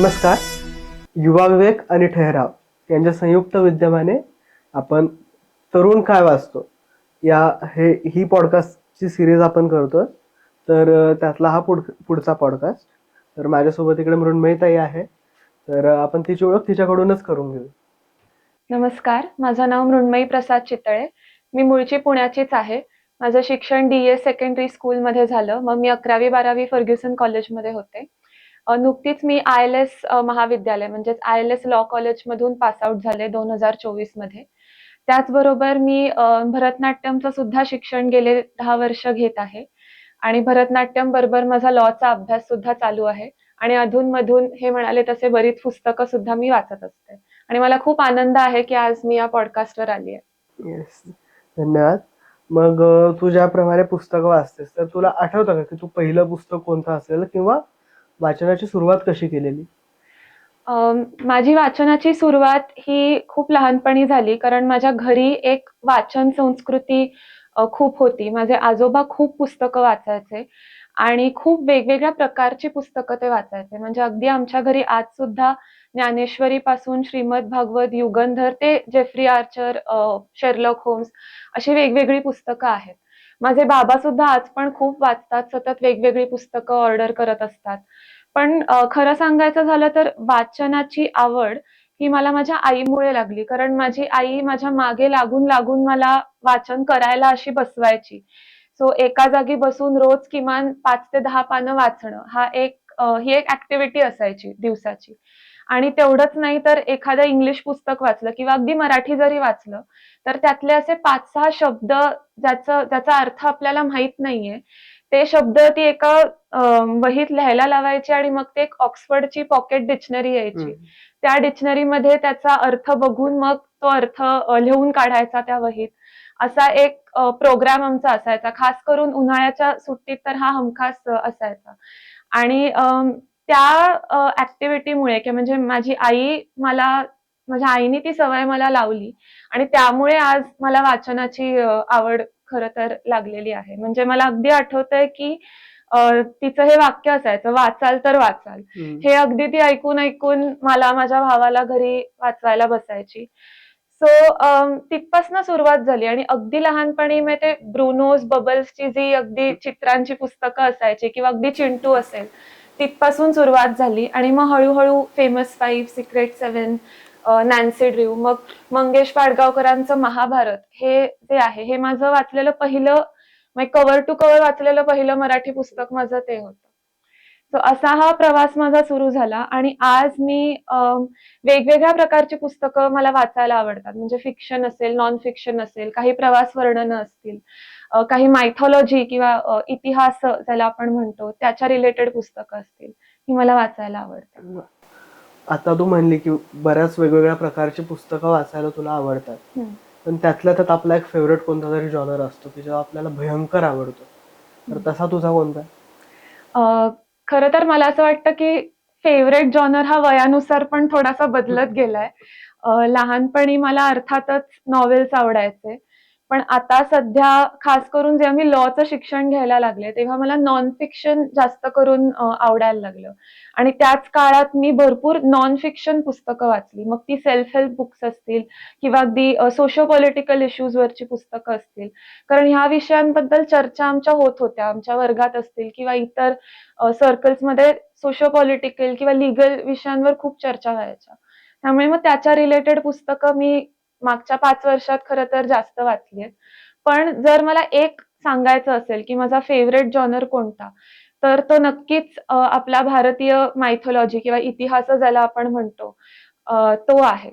नमस्कार. युवा विवेक आणि ठहराव यांच्या संयुक्त विद्यमाने आपण तरुण काय वाचतो? या हे ही पॉडकास्टची सिरीज आपण करतो तर त्यातला हा पुढ पुढचा पॉडकास्ट तर माझ्यासोबत इकडे मृण्मयताई आहे. तर आपण तिची ओळख तिच्याकडूनच करून घेऊ. नमस्कार. माझं नाव मृण्मयी प्रसाद चितळे. मी मूळची पुण्याचीच आहे. माझं शिक्षण डी एस सेकंडरी स्कूलमध्ये झालं. मग मी अकरावी बारावी फर्ग्युसन कॉलेजमध्ये होते. नुकतीच मी आय एल एस महाविद्यालय म्हणजेच आय एल एस लॉ कॉलेजमधून पासआउट झाले दोन हजार चोवीसमध्ये त्याचबरोबर मी भरतनाट्यमचं सुद्धा शिक्षण गेले दहा वर्ष घेत आहे. आणि भरतनाट्यम बरोबर माझा लॉचा अभ्यास सुद्धा चालू आहे. आणि अधूनमधून हे म्हणाले तसे बरीच पुस्तकं सुद्धा मी वाचत असते. आणि मला खूप आनंद आहे की आज मी या पॉडकास्टवर आली आहे. येस धन्यवाद. मग तू ज्याप्रमाणे पुस्तकं वाचतेस तर तुला आठवतं का की तू पहिलं पुस्तक कोणतं असेल किंवा वाचनाची सुरुवात कशी केलेली? माझी वाचनाची सुरुवात ही खूप लहानपणी झाली कारण माझ्या घरी एक वाचन संस्कृती अ, खूप होती. माझे आजोबा खूप पुस्तकं वाचायचे आणि खूप वेगवेगळ्या प्रकारची पुस्तकं ते वाचायचे. म्हणजे अगदी आमच्या घरी आज सुद्धा ज्ञानेश्वरी पासून श्रीमद भागवत युगंधर ते जेफ्री आर्चर अ, शेरलॉक होम्स अशी वेगवेगळी पुस्तकं आहेत. माझे बाबा सुद्धा आज पण खूप वाचतात सतत वेगवेगळी पुस्तकं ऑर्डर करत असतात. पण खरं सांगायचं झालं तर वाचनाची आवड ही मला माझ्या आईमुळे लागली. कारण माझी आई माझ्या मागे लागून लागून मला वाचन करायला अशी बसवायची. सो एका जागी बसून रोज किमान पाच ते दहा पानं वाचणं हा एक ही एक ऍक्टिव्हिटी असायची दिवसाची. आणि तेवढंच नाही तर एखादं इंग्लिश पुस्तक वाचलं किंवा अगदी मराठी जरी वाचलं तर त्यातले असे पाच सहा शब्द ज्याचं ज्याचा अर्थ आपल्याला माहीत नाहीये. ते शब्द ती एका वहीत लिहायला लावायची आणि मग ते एक ऑक्सफर्डची पॉकेट डिक्शनरी यायची. त्या डिक्शनरीमध्ये त्याचा अर्थ बघून मग तो अर्थ लिहून काढायचा त्या वहीत. असा एक प्रोग्राम आमचा असायचा. खास करून उन्हाळ्याच्या सुट्टीत तर हा हमखास असायचा. आणि त्या ऍक्टिव्हिटीमुळे किंवा म्हणजे माझी आई मला माझ्या आईने ती सवय मला लावली. आणि त्यामुळे आज मला वाचनाची आवड खरं तर लागलेली आहे. म्हणजे मला अगदी आठवतंय की अ, तिचं हे वाक्य असायचं वाचाल तर वाचाल. हे अगदी ती ऐकून ऐकून मला माझ्या भावाला घरी वाचवायला बसायची. सो तिथपासून सुरुवात झाली आणि अगदी लहानपणी मी ते ब्रुनोज बबल्सची जी अगदी चित्रांची पुस्तकं असायची किंवा अगदी चिंटू असेल तिथपासून सुरुवात झाली आणि मग हळूहळू famous five secret seven Nancy Drew मग मंगेश पाडगावकरांचं महाभारत हे जे आहे हे माझं वाचलेलं पहिलं कव्हर टू कव्हर वाचलेलं पहिलं मराठी पुस्तक माझं ते होतं. सो असा हा प्रवास माझा सुरू झाला आणि आज मी वेगवेगळ्या प्रकारची पुस्तकं मला वाचायला आवडतात. म्हणजे फिक्शन असेल नॉन फिक्शन असेल काही प्रवास वर्णनं असतील काही मायथॉलॉजी किंवा इतिहास ज्याला आपण म्हणतो त्याच्या रिलेटेड पुस्तकं असतील ही मला वाचायला आवडतात आता तू म्हणली की बऱ्याच वेगवेगळ्या प्रकारची पुस्तकं वाचायला तुला आवडतात. पण त्यातल्या त्यात आपला एक फेवरेट कोणता तरी जॉनर असतो की जेव्हा आपल्याला भयंकर आवडतो? तर तसा तुझा कोणता? खरं तर मला असं वाटतं की फेवरेट जॉनर हा वयानुसार पण थोडासा बदलत गेलाय. लहानपणी मला अर्थातच नॉवेल्स आवडायचे. पण आता सध्या खास करून जेव्हा मी लॉचं शिक्षण घ्यायला लागले तेव्हा मला नॉन फिक्शन जास्त करून आवडायला लागलं. आणि त्याच काळात मी भरपूर नॉन फिक्शन पुस्तकं वाचली. मग ती सेल्फ हेल्प बुक्स असतील किंवा अगदी सोशो पॉलिटिकल इश्यूजवरची पुस्तकं असतील. कारण ह्या विषयांबद्दल चर्चा आमच्या होत होत्या. आमच्या वर्गात असतील किंवा इतर सर्कल्समध्ये सोशो पॉलिटिकल किंवा लिगल विषयांवर खूप चर्चा व्हायच्या. त्यामुळे मग त्याच्या रिलेटेड पुस्तकं मी मागच्या पाच वर्षात खरं तर जास्त वाचली आहेत पण जर मला एक सांगायचं असेल की माझा फेवरेट जॉनर कोणता तर तो नक्कीच आपला भारतीय मायथॉलॉजी किंवा इतिहास ज्याला आपण म्हणतो तो आहे.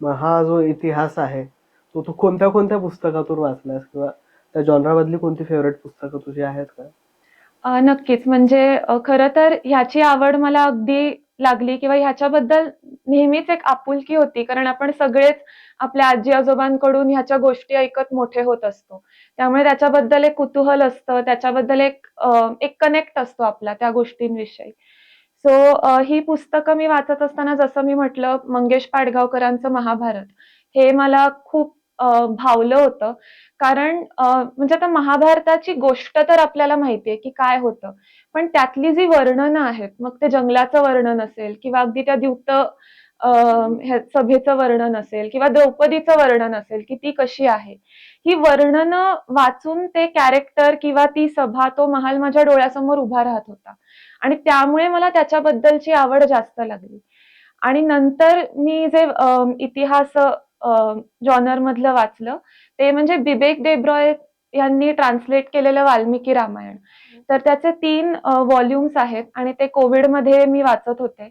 मग हा जो इतिहास आहे तो तू कोणत्या कोणत्या पुस्तकातून वाचलास किंवा त्या जॉनरामधली कोणती फेवरेट पुस्तकं तुझी आहेत का? नक्कीच. म्हणजे खरं तर ह्याची आवड मला अगदी लागली किंवा ह्याच्याबद्दल नेहमीच एक आपुलकी होती. कारण आपण सगळेच आपल्या आजी आजोबांकडून ह्याच्या गोष्टी ऐकत मोठे होत असतो. त्यामुळे त्याच्याबद्दल एक कुतूहल असतं. त्याच्याबद्दल एक एक कनेक्ट असतो आपला त्या गोष्टींविषयी. सो ही पुस्तकं मी वाचत असताना जसं मी म्हटलं मंगेश पाडगावकरांचं महाभारत हे मला खूप भावलं होतं. कारण म्हणजे आता महाभारताची गोष्ट तर आपल्याला माहितीये की काय होतं. पण त्यातली जी वर्णनं आहेत मग ते जंगलाचं वर्णन असेल किंवा अगदी त्या द्युत सभेचं वर्णन असेल किंवा द्रौपदीचं वर्णन असेल की ती कशी आहे ही वर्णनं वाचून ते कॅरेक्टर किंवा ती सभा तो महाल माझ्या डोळ्यासमोर उभा राहत होता. आणि त्यामुळे मला त्याच्याबद्दलची आवड जास्त लागली. आणि नंतर मी जे इतिहास जॉनर मधलं वाचलं ते म्हणजे बिबेक देब्रॉय यांनी ट्रान्सलेट केलेलं वाल्मिकी रामायण. तर त्याचे तीन व्हॉल्युम्स आहेत आणि ते कोविडमध्ये मी वाचत होते.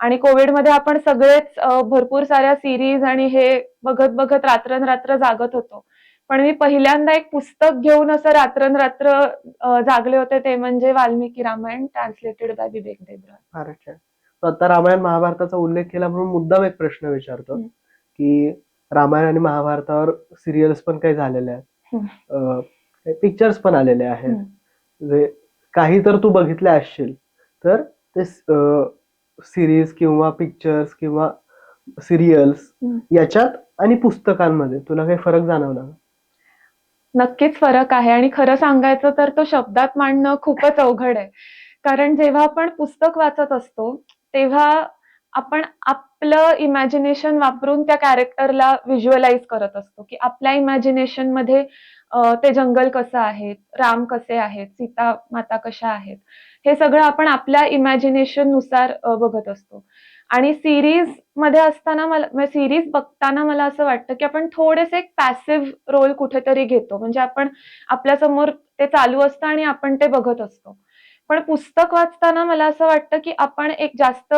आणि कोविडमध्ये आपण सगळेच भरपूर साऱ्या सिरीज आणि हे बघत बघत रात्रंरात्र जागत होतो. पण मी पहिल्यांदा एक पुस्तक घेऊन असं रात्रंरात्र अ, जागले होते ते म्हणजे वाल्मिकी रामायण ट्रान्सलेटेड बाय छान तो आता रामायण महाभारताचा उल्लेख केला म्हणून मुद्दाम एक प्रश्न विचारतो. की रामायण आणि महाभारतावर सिरियल्स पण काही झालेल्या आहेत. पिक्चर्स पण आलेले आहेत. हम्म. म्हणजे काही तर तू बघितले असशील तर ते सिरीज किंवा पिक्चर्स किंवा सिरियल्स. याच्यात आणि पुस्तकांमध्ये तुला काही फरक जाणवला? नक्कीच फरक आहे आणि खरं सांगायचं तर तो शब्दात मांडणं खूपच अवघड आहे कारण जेव्हा आपण पुस्तक वाचत असतो तेव्हा आपण आपलं इमॅजिनेशन वापरून त्या कॅरेक्टरला व्हिज्युअलाइज करत असतो. की आपल्या इमॅजिनेशनमध्ये ते जंगल कसं आहे राम कसे आहेत सीता माता कशा आहेत हे सगळं आपण आपल्या इमॅजिनेशननुसार बघत असतो. आणि सिरीजमध्ये असताना मला म्हणजे सिरीज बघताना मला असं वाटतं की आपण थोडेसे एक पॅसिव्ह रोल कुठेतरी घेतो. म्हणजे आपण आपल्यासमोर ते चालू असतं आणि आपण ते बघत असतो. पण पुस्तक वाचताना मला असं वाटतं की आपण एक जास्त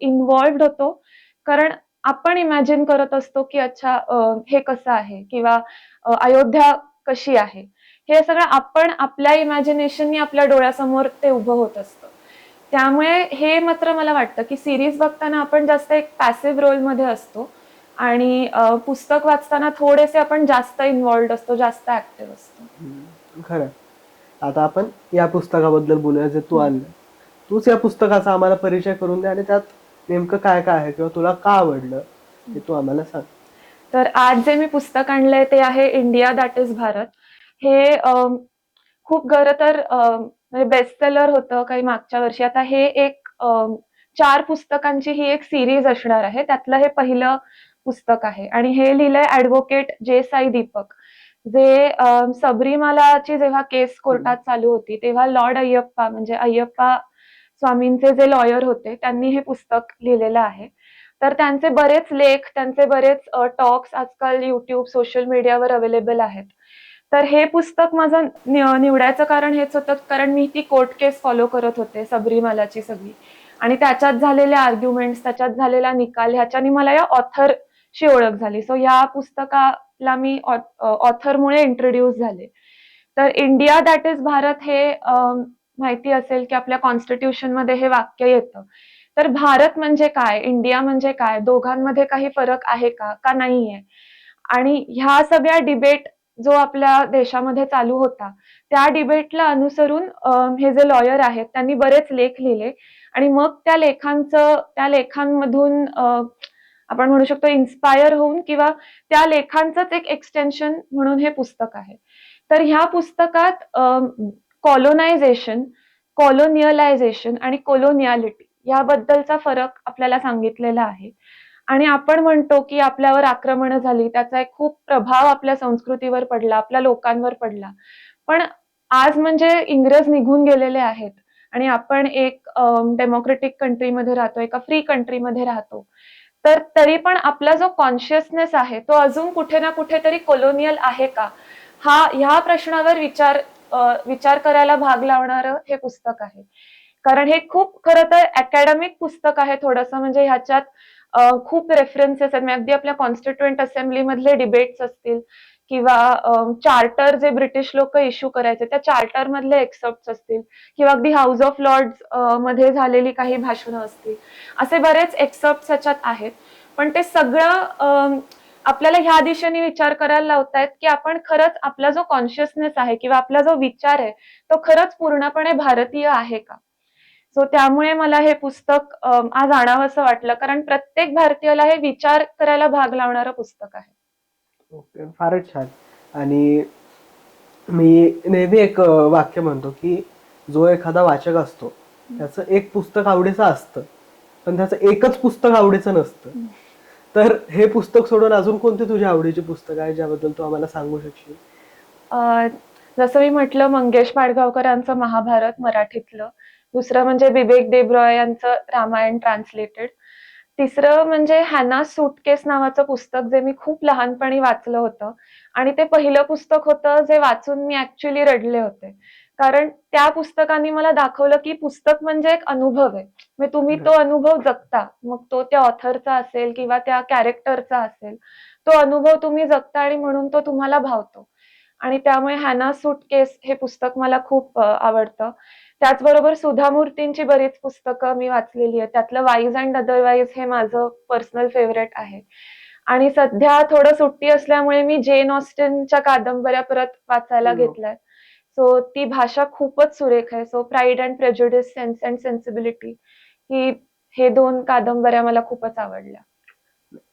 इन्व्हॉल्ड होतो. कारण आपण इमॅजिन करत असतो की अच्छा हे कसं आहे? किंवा अयोध्या कशी आहे? हे सगळं आपण आपल्या इमॅजिनेशननी आपल्या डोळ्यासमोर ते उभं होत असतं. त्यामुळे हे मात्र मला वाटतं की सिरीज बघताना आपण जास्त एक पॅसिव्ह रोलमध्ये असतो. आणि पुस्तक वाचताना थोडेसे आपण जास्त इन्व्हॉल्ड असतो जास्त ऍक्टिव्ह असतो. खरं आता आपण या पुस्तकाबद्दल बोलूया जे तू आणलं. तूच या पुस्तकाचा आम्हाला परिचय करून दे आणि त्यात नेमकं काय काय आहे किंवा तुला का आवडलं हे तू आम्हाला सांग. तर आज जे मी पुस्तक आणलंय ते आहे इंडिया दॅट इज भारत. हे खूप खरं तर बेस्ट म्हणजे सेलर होतं काही मागच्या वर्षी. आता हे एक चार पुस्तकांची ही एक सिरीज असणार आहे. त्यातलं हे पहिलं पुस्तक आहे. आणि हे लिहिलंय ऍडव्होकेट जे साई दीपक जे सबरीमालाची जेव्हा केस कोर्टात चालू होती तेव्हा लॉर्ड अय्यप्पा म्हणजे अय्यप्पा स्वामींचे जे लॉयर होते त्यांनी हे पुस्तक लिहिलेलं आहे. तर त्यांचे बरेच लेख त्यांचे बरेच टॉक्स आजकाल युट्यूब सोशल मीडियावर अवेलेबल आहेत. तर हे पुस्तक माझं निवडायचं कारण हेच होतं कारण मी ती कोर्ट केस फॉलो करत होते सबरीमालाची सगळी. आणि त्याच्यात झालेले आर्ग्युमेंट्स त्याच्यात झालेला निकाल ह्याच्यानी मला या ऑथरची ओळख झाली. सो या ला मी ऑथरमुळे इंट्रोड्यूस झाले. तर इंडिया दॅट इज भारत हे माहिती असेल की आपल्या कॉन्स्टिट्यूशनमध्ये हे वाक्य येतं. तर भारत म्हणजे काय? इंडिया म्हणजे काय? दोघांमध्ये काही फरक आहे का? का नाहीये? आणि ह्या सगळ्या डिबेट जो आपल्या देशामध्ये चालू होता त्या डिबेटला अनुसरून हे जे लॉयर आहेत त्यांनी बरेच लेख लिहिले. आणि मग त्या लेखांचं त्या लेखांमधून आपण म्हणू शकतो इन्स्पायर होऊन किंवा त्या लेखांचंच एक एक्सटेन्शन म्हणून हे पुस्तक आहे. तर ह्या पुस्तकात कॉलोनायझेशन कॉलोनियलायझेशन आणि कोलोनियालिटी याबद्दलचा फरक आपल्याला सांगितलेला आहे. आणि आपण म्हणतो की आपल्यावर आक्रमण झाली त्याचा एक खूप प्रभाव आपल्या संस्कृतीवर पडला आपल्या लोकांवर पडला. पण आज म्हणजे इंग्रज निघून गेलेले आहेत आणि आपण एक डेमोक्रेटिक कंट्रीमध्ये राहतो एका फ्री कंट्रीमध्ये राहतो. तर तरी पण आपला जो कॉन्शियसनेस आहे तो अजून कुठे ना कुठेतरी कोलोनियल आहे का? हा ह्या प्रश्नावर विचार विचार करायला भाग लावणारं हे पुस्तक आहे. कारण हे खूप खरं तर अकॅडमिक पुस्तक आहे थोडंसं म्हणजे ह्याच्यात खूप रेफरन्सेस आहेत. म्हणजे अगदी आपल्या कॉन्स्टिट्युएंट असेंब्लीमधले डिबेट्स असतील किंवा चार्टर जे ब्रिटिश लोक इश्यू करायचे त्या चार्टर मधले एक्सेप्ट असतील. किंवा अगदी हाऊस ऑफ लॉर्ड्समध्ये झालेली काही भाषणं असतील. असे बरेच एक्सेप्ट ह्याच्यात आहेत. पण ते सगळं आपल्याला ह्या दिशेने विचार करायला लावतायत की आपण खरंच आपला जो कॉन्शियसनेस आहे किंवा आपला जो विचार आहे तो खरंच पूर्णपणे भारतीय आहे का? सो त्यामुळे मला हे पुस्तक आज आणावं असं वाटलं. कारण प्रत्येक भारतीयाला हे विचार करायला भाग लावणारं पुस्तक आहे. ओके फारच छान. आणि मी नेहमी एक वाक्य म्हणतो की जो एखादा वाचक असतो त्याचं एक पुस्तक आवडीचं असतं पण त्याचं एकच पुस्तक आवडीचं नसतं. तर हे पुस्तक सोडून अजून कोणती तुझी आवडीची पुस्तक आहे ज्याबद्दल तू आम्हाला सांगू शकशील? जसं मी म्हटलं मंगेश पाडगावकरांचं महाभारत मराठीतलं. दुसरं म्हणजे विवेक देबरॉय यांचं रामायण ट्रान्सलेटेड तिसरं म्हणजे हॅना सूटकेस नावाचं पुस्तक जे मी खूप लहानपणी वाचलं होतं. आणि ते पहिलं पुस्तक होतं जे वाचून मी ऍक्च्युली रडले होते. कारण त्या पुस्तकाने मला दाखवलं की पुस्तक म्हणजे एक अनुभव आहे. म्हणजे तुम्ही तो अनुभव जगता. मग तो त्या ऑथरचा असेल किंवा त्या कॅरेक्टरचा असेल तो अनुभव तुम्ही जगता आणि म्हणून तो तुम्हाला भावतो. आणि त्यामुळे हॅना सूटकेस हे पुस्तक मला खूप आवडतं. त्याचबरोबर सुधा मूर्तींची बरीच पुस्तकं मी वाचलेली आहेत. त्यातलं वाईज अँड अदरवाईज हे माझं पर्सनल फेवरेट आहे. आणि सध्या थोडं सुट्टी असल्यामुळे मी जेन ऑस्टिनच्या कादंबऱ्या परत वाचायला हो. घेतल्यात. सो ती भाषा खूपच सुरेख आहे. So pride and prejudice sense and sensibility ही हे दोन कादंबऱ्या मला खूपच आवडल्या.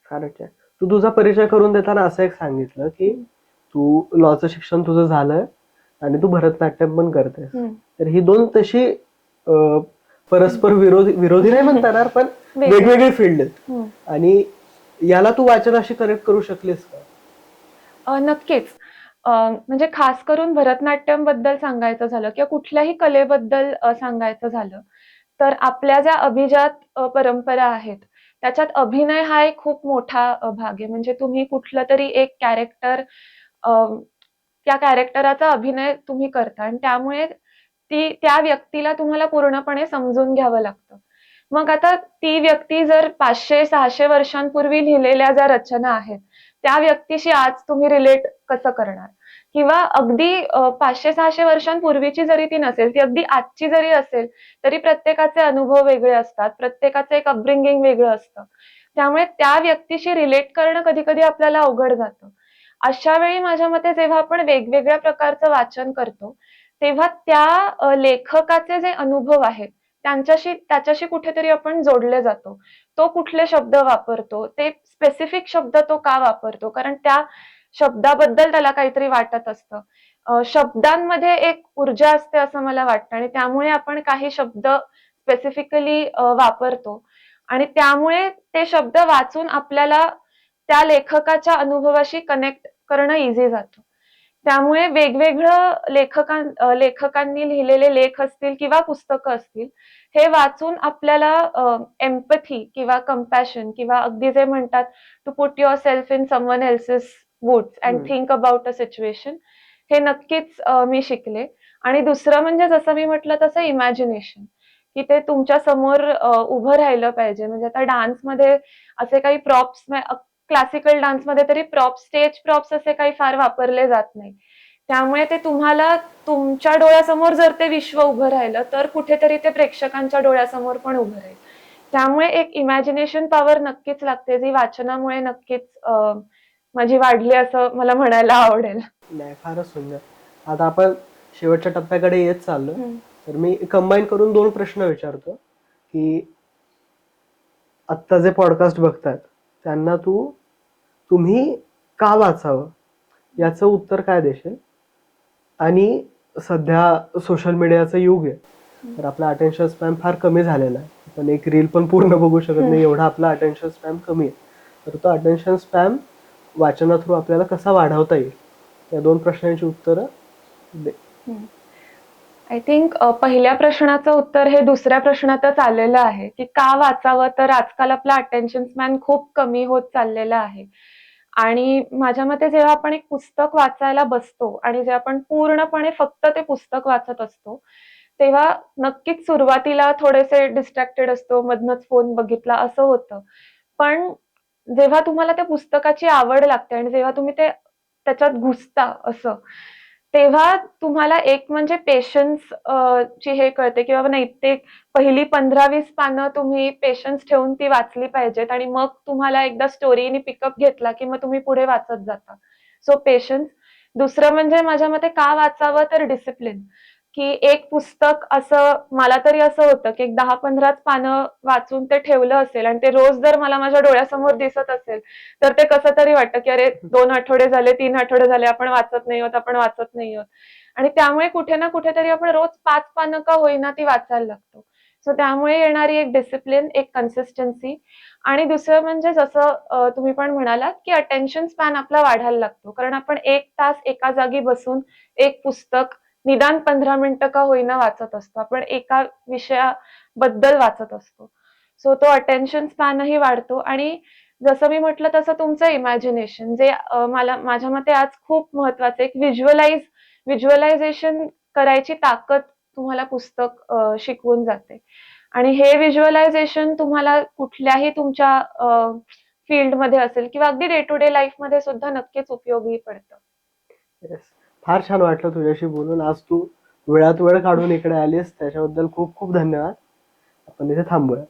फारच तू तुझा परिचय करून देताना असं एक सांगितलं की तू लॉचं शिक्षण तुझं झालंय आणि तू भरतनाट्यम पण करतेस. तर ही दोन तशी परस्पर विरोधी विरोधी नाही म्हणता येणार पण वेगळी. वेगवेगळी फील्ड आहेत. आणि याला तू वाचनाशी कनेक्ट करू शकलीस का? नक्कीच. म्हणजे खास करून भरतनाट्यमबद्दल सांगायचं झालं किंवा कुठल्याही कलेबद्दल सांगायचं झालं तर आपल्या ज्या अभिजात परंपरा आहेत त्याच्यात अभिनय हा एक खूप मोठा भाग आहे. म्हणजे तुम्ही कुठलं तरी एक कॅरेक्टर त्या कॅरेक्टराचा अभिनय तुम्ही करता. आणि त्यामुळे ती त्या व्यक्तीला तुम्हाला पूर्णपणे समजून घ्यावं लागतं. मग आता ती व्यक्ती जर पाचशे सहाशे वर्षांपूर्वी लिहिलेल्या ज्या रचना आहेत त्या व्यक्तीशी आज तुम्ही रिलेट कसं करणार? किंवा अगदी पाचशे सहाशे वर्षांपूर्वीची जरी ती नसेल ती अगदी आजची जरी असेल तरी प्रत्येकाचे अनुभव वेगळे असतात प्रत्येकाचं एक अपब्रिंगिंग वेगळं असतं. त्यामुळे त्या व्यक्तीशी रिलेट करणं कधी कधी आपल्याला अवघड जातं. अशा वेळी माझ्या मते जेव्हा आपण वेगवेगळ्या प्रकारचं वाचन करतो तेव्हा त्या लेखकाचे जे अनुभव आहेत त्यांच्याशी त्याच्याशी कुठेतरी आपण जोडले जातो. तो कुठले शब्द वापरतो ते स्पेसिफिक शब्द तो का वापरतो? कारण त्या शब्दाबद्दल त्याला काहीतरी वाटत असतं. शब्दांमध्ये एक ऊर्जा असते असं मला वाटतं आणि त्यामुळे आपण काही शब्द स्पेसिफिकली वापरतो. आणि त्यामुळे ते शब्द वाचून आपल्याला त्या लेखकाच्या अनुभवाशी कनेक्ट करणं इझी जातं. त्यामुळे वेगवेगळं लेखकां लेखकांनी लिहिलेले लेख असतील किंवा पुस्तकं असतील हे वाचून आपल्याला एम्पथी किंवा कम्पॅशन किंवा अगदी जे म्हणतात to put yourself in someone else's woods and. Think about a situation हे नक्कीच मी शिकले. आणि दुसरं म्हणजे जसं मी म्हटलं तसं इमॅजिनेशन की ते तुमच्यासमोर उभं राहिलं पाहिजे. म्हणजे आता डान्समध्ये असे काही प्रॉप्स क्लासिकल डान्समध्ये तरी प्रॉप्स स्टेज प्रॉप्स असे काही फार वापरले जात नाही. त्यामुळे ते तुम्हाला तुमच्या डोळ्यासमोर जर ते विश्व उभं राहिलं तर कुठेतरी ते प्रेक्षकांच्या डोळ्यासमोर पण उभं राहील. त्यामुळे एक इमॅजिनेशन पॉवर नक्कीच लागते जी वाचनामुळे नक्कीच माझी वाढली असं मला म्हणायला आवडेल. नाही फारच सुंदर. आता आपण शेवटच्या टप्प्याकडे येत चाललो. तर मी कंबाईन करून दोन प्रश्न विचारतो की आत्ता जे पॉडकास्ट बघतात त्यांना तू तुम्ही का वाचावं? याचं उत्तर काय देशील? आणि सध्या सोशल मीडियाचं युग आहे. तर आपला अटेन्शन स्पॅम फार कमी झालेला आहे. आपण एक रील पण पूर्ण बघू शकत नाही. एवढा आपला अटेन्शन स्पॅम कमी आहे. तर तो अटेन्शन स्पॅम वाचना थ्रू आपल्याला कसा वाढवता येईल? या दोन प्रश्नांची उत्तरं दे. आय थिंक पहिल्या प्रश्नाचं उत्तर हे दुसऱ्या प्रश्नातच आलेलं आहे की का वाचावं? तर आजकाल आपला अटेन्शन स्पॅन खूप कमी होत चाललेला आहे. आणि माझ्या मते जेव्हा आपण एक पुस्तक वाचायला बसतो आणि जेव्हा आपण पूर्णपणे फक्त ते पुस्तक वाचत असतो तेव्हा नक्कीच सुरुवातीला थोडेसे डिस्ट्रॅक्टेड असतो मधनच फोन बघितला असं होतं. पण जेव्हा तुम्हाला त्या पुस्तकाची आवड लागते आणि जेव्हा तुम्ही ते त्याच्यात घुसता असं तेव्हा तुम्हाला एक म्हणजे पेशन्स ची हे कळते की बाबा नाही ते पहिली पंधरा वीस पानं तुम्ही पेशन्स ठेवून ती वाचली पाहिजेत आणि मग तुम्हाला एकदा स्टोरीने पिकअप घेतला की मग तुम्ही पुढे वाचत जाता. सो पेशन्स दुसरं म्हणजे माझ्या मते का वाचावं तर डिसिप्लिन की एक पुस्तक असं मला तरी असं होतं की एक दहा पंधराच पानं वाचून ते ठेवलं असेल आणि ते रोज जर मला माझ्या डोळ्यासमोर दिसत असेल तर ते कसं तरी वाटतं की अरे दोन आठवडे झाले तीन आठवडे झाले आपण वाचत नाही आहोत आपण वाचत नाही आहोत. आणि त्यामुळे कुठे ना कुठेतरी आपण रोज पाच पानं का होईना ती वाचायला लागतो. सो त्यामुळे येणारी एक डिसिप्लिन एक कन्सिस्टन्सी आणि दुसरं म्हणजे जसं तुम्ही पण म्हणालात की अटेन्शन स्पॅन आपला वाढायला लागतो. कारण आपण एक तास एका जागी बसून एक पुस्तक निदान पंधरा मिनिटं का होईना वाचत असतो. आपण एका विषयाबद्दल वाचत असतो. सो तो अटेन्शन स्पॅनही वाढतो. आणि जसं मी म्हटलं तसं तुमचं इमॅजिनेशन जे मला माझ्या मते आज खूप महत्वाचं एक व्हिज्युअलाइज व्हिज्युअलायझेशन करायची ताकद तुम्हाला पुस्तक शिकवून जाते. आणि हे व्हिज्युअलायझेशन तुम्हाला कुठल्याही तुमच्या फील्डमध्ये असेल किंवा अगदी डे टू डे लाईफमध्ये सुद्धा नक्कीच उपयोगी पडतं. Yes. फार छान वाटलं तुझ्याशी बोलून. आज तू वेळात वेळ काढून इकडे आलीस त्याच्याबद्दल खूप खूप धन्यवाद. आपण इथे थांबूया.